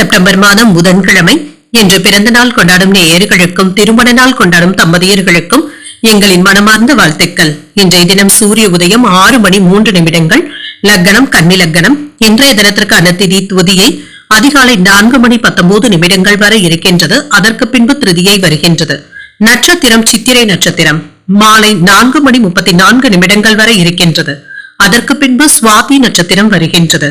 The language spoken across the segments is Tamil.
செப்டம்பர் மாதம் புதன்கிழமை. இன்று பிறந்த நாள் கொண்டாடும் நேயர்களுக்கும் திருமண நாள் கொண்டாடும் தம்பதியர்களுக்கும் எங்களின் மனமார்ந்த வாழ்த்துக்கள். இன்றைய தினம் சூரிய உதயம் ஆறு மணி மூன்று நிமிடங்கள். லக்னம் கன்னி லக்னம். இன்றைய தினத்திற்கான திதி துதியை அதிகாலை நான்கு மணி பத்தொன்பது நிமிடங்கள் வரை இருக்கின்றது. அதற்கு பின்பு திருதியை வருகின்றது. நட்சத்திரம் சித்திரை நட்சத்திரம். மாலை நான்கு மணி முப்பத்தி நான்கு நிமிடங்கள் வரை இருக்கின்றது. அதற்கு பின்பு சுவாதி நட்சத்திரம் வருகின்றது.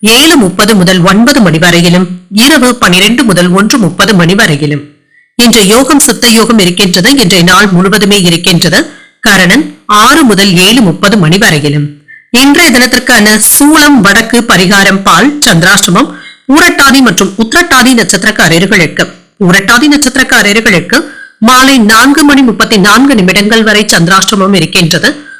ஏழு முப்பது முதல் ஒன்பது மணி வரையிலும் இரவு பனிரெண்டு முதல் ஒன்று முப்பது மணி வரையிலும். இன்று யோகம் சுத்த யோகம் இருக்கின்றது. இன்றைய நாள் முழுவதுமே இருக்கின்றது. கரணன் ஆறு முதல் ஏழு முப்பது மணி வரையிலும். இன்றைய தினத்திற்கான சூளம் வடக்கு பரிகாரம் பால் சந்திராஷ்டமம் ஊரட்டாதி மற்றும் உத்திரட்டாதி நட்சத்திரக்காரர்களுக்கு ஊரட்டாதி நட்சத்திரக்காரர்களுக்கு மாலை நான்கு மணி முப்பத்தி நான்கு நிமிடங்கள் வரை சந்திராஷ்டமம் இருக்கின்றது.